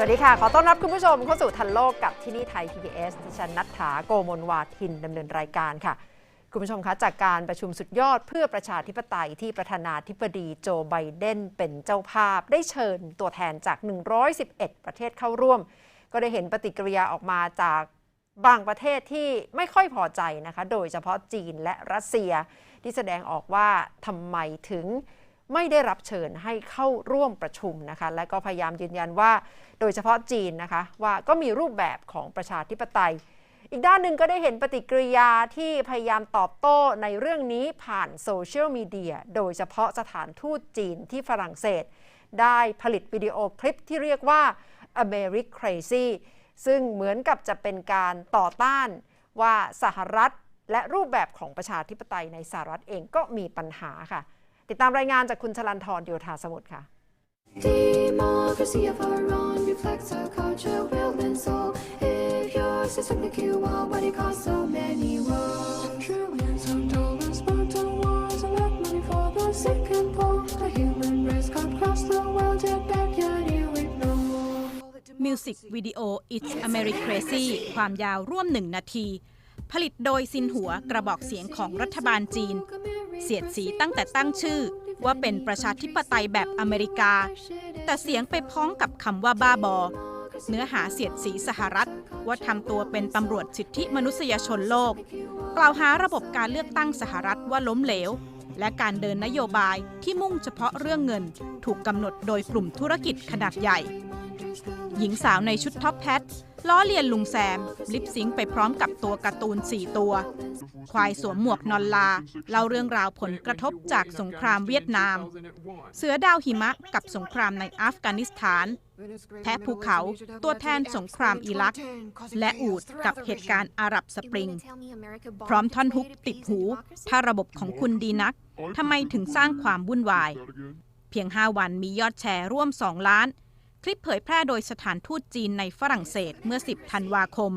สวัสดีค่ะ ขอต้อนรับคุณผู้ชมเข้าสู่ทันโลกกับที่นี่ไทย PBS ดิฉันนัทธาโกมลวาทินดำเนินรายการค่ะ คุณผู้ชมคะจากการประชุมสุดยอดเพื่อประชาธิปไตยที่ประธานาธิบดีโจไบเดนเป็นเจ้าภาพ ได้เชิญตัวแทนจาก 111 ประเทศเข้าร่วม ก็ได้เห็นปฏิกิริยาออกมาจากบางประเทศที่ไม่ค่อยพอใจนะคะ โดยเฉพาะจีนและรัสเซีย ที่แสดงออกว่าทำไมถึง ไม่ได้รับเชิญให้เข้าร่วมประชุมนะคะ และก็พยายามยืนยันว่า โดยเฉพาะจีนนะคะ ว่าก็มีรูปแบบของประชาธิปไตย อีกด้านหนึ่งก็ได้เห็นปฏิกิริยาที่พยายามตอบโต้ในเรื่องนี้ผ่านโซเชียลมีเดียโดยเฉพาะสถานทูตจีนที่ฝรั่งเศส ได้ผลิตวิดีโอคลิปที่เรียกว่า Americ Crazy ซึ่งเหมือนกับจะเป็นการต่อต้านว่าสหรัฐและรูปแบบของประชาธิปไตยในสหรัฐเองก็มีปัญหาค่ะ ติดตามรายงานจากคุณชลันทรโยธาสมุทรค่ะ Democracy of our own reflects our culture, will and soul. If yours is something you want, why it costs so many roads? Trillions of dollars spent on wars and left money for the sick and poor. The human race got cross the world, yet backyard here with no war. มิวสิกวิดีโอ It's America Crazy ความยาวร่วมหนึ่งนาที ผลิตโดยซินหัวกระบอกเสียงของรัฐบาลจีน เสียดสีตั้งแต่ตั้งชื่อว่าเป็นประชาธิปไตยแบบอเมริกา แต่เสียงไปพ้องกับคำว่าบ้าบอ เนื้อหาเสียดสีสหรัฐ ว่าทำตัวเป็นตำรวจสิทธิมนุษยชนโลก กล่าวหาระบบการเลือกตั้งสหรัฐว่าล้มเหลว และการเดินนโยบายที่มุ่งเฉพาะเรื่องเงิน ถูกกำหนดโดยกลุ่มธุรกิจขนาดใหญ่ หญิงสาวในชุดท็อปแพท ล้อเลียนลุงแซม ลิปซิงไปพร้อมกับตัวการ์ตูน 4 ตัว ควายสวมหมวกนอนลา เล่าเรื่องราวผลกระทบจากสงครามเวียดนาม เสือดาวหิมะกับสงครามในอัฟกานิสถาน แพะภูเขาตัวแทนสงครามอิรัก และอูดกับเหตุการณ์อาหรับสปริง พร้อมท่อนฮุกติดหู ถ้าระบบของคุณดีนักทำไมถึงสร้างความวุ่นวาย เพียง 5 วันมียอดแชร์ร่วม 2 ล้าน ลิปเผยแพร่โดยสถานทูตจีนในฝรั่งเศสเมื่อ 10 ธันวาคม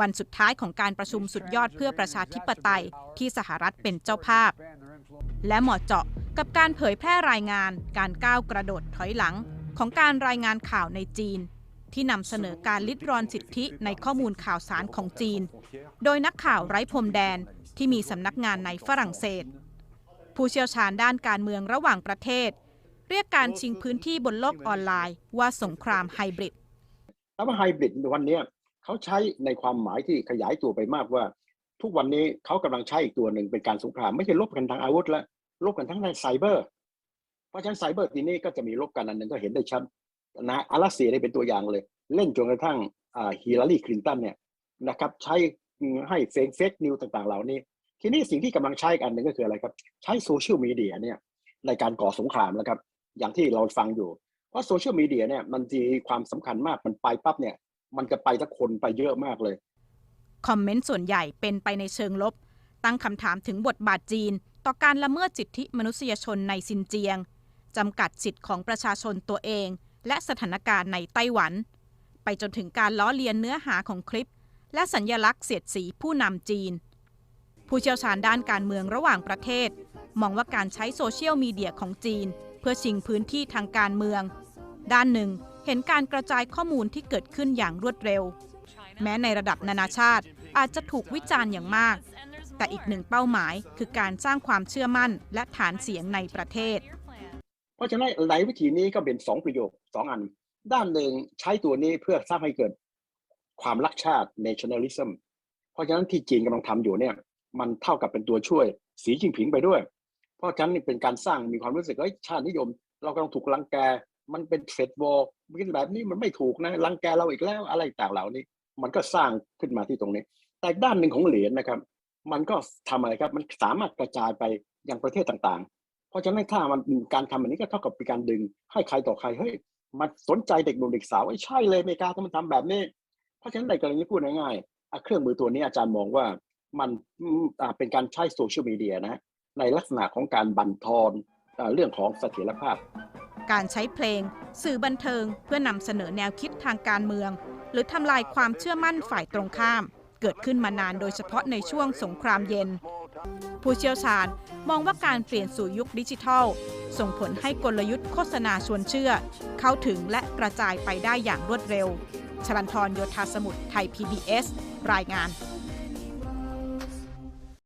วันสุดท้ายของการประชุมสุดยอดเพื่อประชาธิปไตยที่สหรัฐเป็นเจ้าภาพ และเหมาะเจาะกับการเผยแพร่รายงาน การก้าวกระโดดถอยหลัง ของการรายงานข่าวในจีน ที่นำเสนอการลิดรอนสิทธิในข้อมูลข่าวสารของจีน โดยนักข่าวไร้พรมแดนที่มีสำนักงานในฝรั่งเศส ผู้เชี่ยวชาญด้านการเมืองระหว่างประเทศ เรียกการชิงพื้นที่บนโลกออนไลน์ว่าสงครามไฮบริดคำว่าไฮบริดวันนี้เขาใช้ในความหมายที่ขยายตัวไปมากว่า ทุกวันนี้เขากำลังใช้อีกตัวหนึ่งเป็นการสงคราม ไม่ใช่ลบกันทางอาวุธแล้วลบกันทั้งในไซเบอร์ เพราะฉะนั้นไซเบอร์ทีนี้ก็จะมีลบกันอันหนึ่งก็เห็นได้ชัดนะอารัสเซียได้เป็นตัวอย่างเลย เล่นจนกระทั่งฮิลลารีคลินตันเนี่ยนะครับใช้ให้เฟกเฟกนิวต่างๆ เหล่านี้ ทีนี้สิ่งที่กำลังใช้อีกอันหนึ่งก็คืออะไรครับ ใช้โซเชียลมีเดียเนี่ยในการก่อสงครามแล้วครับ อย่างที่เราฟังอยู่เพราะโซเชียลมีเดียเนี่ยมันมีความสำคัญมากมันไปปั๊บเนี่ย มันจะไปทั้งคนไปเยอะมากเลย คอมเมนต์ส่วนใหญ่เป็นไปในเชิงลบ ตั้งคำถามถึงบทบาทจีน ต่อการละเมิดสิทธิมนุษยชนในซินเจียงจำกัดสิทธิของประชาชนตัวเอง และสถานการณ์ในไต้หวัน ไปจนถึงการล้อเลียนเนื้อหาของคลิป และสัญญลักษณ์เสียดสีผู้นำจีน ผู้เชี่ยวชาญด้านการเมืองระหว่างประเทศ มองว่าการใช้โซเชียลมีเดียของจีน เพื่อชิงพื้นที่ทางการเมือง ด้านหนึ่งเห็นการกระจายข้อมูลที่เกิดขึ้นอย่างรวดเร็ว แม้ในระดับนานาชาติอาจจะถูกวิจารณ์อย่างมาก แต่อีกหนึ่งเป้าหมายคือการสร้างความเชื่อมั่นและฐานเสียงในประเทศ เพราะฉะนั้นหลายวิธีนี้ก็เป็นสองประโยคสองอัน ด้านหนึ่งใช้ตัวนี้เพื่อสร้างให้เกิดความรักชาติ nationalism เพราะฉะนั้นที่จีนกำลังทำอยู่เนี่ยมันเท่ากับเป็นตัวช่วย สีจิ้งผิงไปด้วย เพราะฉะนั้นนี่เป็นการสร้างมีความรู้สึกว่าชาตินิยม เรากำลังถูกรังแก มันเป็นเฟดวอลเป็นแบบนี้มันไม่ถูกนะรังแกเราอีกแล้วอะไรต่างเหล่านี้ มันก็สร้างขึ้นมาที่ตรงนี้ แต่ด้านหนึ่งของเหรียญนะครับ มันก็ทำอะไรครับ มันสามารถกระจายไปยังประเทศต่างๆ เพราะฉะนั้นถ้ามันการทำแบบนี้ก็เท่ากับเป็นการดึง ให้ใครต่อใครเฮ้ยมันสนใจเด็กหนุ่มเด็กสาวไอ้ใช่เลยอเมริกาถ้ามันทำแบบนี้ เพราะฉะนั้นในกรณีพูดง่ายๆเครื่องมือตัวนี้อาจารย์มองว่ามันอ่าเป็นการใช้โซเชียลมีเดียนะ ในลักษณะของการบั่นทอนเรื่องของเสถียรภาพ การใช้เพลง สื่อบันเทิงเพื่อนำเสนอแนวคิดทางการเมือง หรือทำลายความเชื่อมั่นฝ่ายตรงข้าม เกิดขึ้นมานานโดยเฉพาะในช่วงสงครามเย็น ผู้เชี่ยวชาญมองว่าการเปลี่ยนสู่ยุคดิจิทัล ส่งผลให้กลยุทธ์โฆษณาชวนเชื่อ เข้าถึงและกระจายไปได้อย่างรวดเร็วชลันทรโยธาสมุทรไทย PBS รายงาน